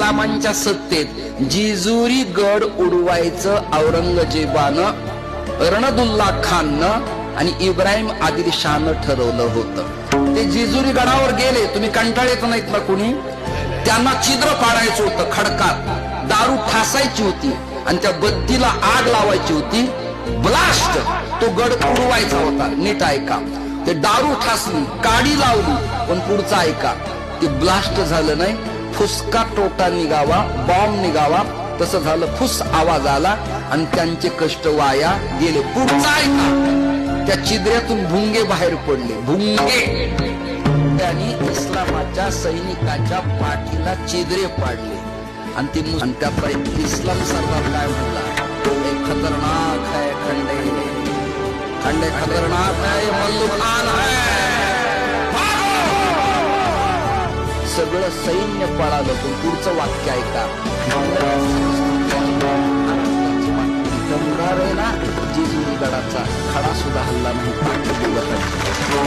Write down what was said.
इस्लामांच्या सत्तेत जिजुरी गड उडवायचं औरंगजेबानं रणदुल्ला खाननं आणि इब्राहिम आदिल शहानं ठरवलं होतं. ते जिजुरी गडावर गेले तुम्ही कंटाळेत नाहीत ना कुणी? त्यांना छिद्र पाडायचं होतं खडकात दारू ठासायची होती आणि त्या बत्तीला आग लावायची होती. ब्लास्ट तो गड उडवायचा होता. नीट ऐका. ते दारू ठासली काडी लावली पण पुढचा ऐका. ते ब्लास्ट झालं नाही. फुसका टोटा निघावा बॉम्ब निघावा तसं झालं फुस आवाज आला आणि त्यांचे कष्ट वाया गेले. पुढचा ऐका त्या चिद्र्यातून भुंगे बाहेर पडले. भुंगे. त्यांनी इस्लामाच्या सैनिकांच्या पाठीला चिद्रे पाडले. आणि ती मुस- आणि इस्लाम सरदार काय म्हणला? खतरनाक आहे खंडे. खंडे खतरनाक आहे मल्लू खान सगळं सैन्य पळालं. पण पुढचं वाक्य ऐका. डोंगर आहे ना जेजुरी गडाचा खडा सुद्धा हल्ला नाही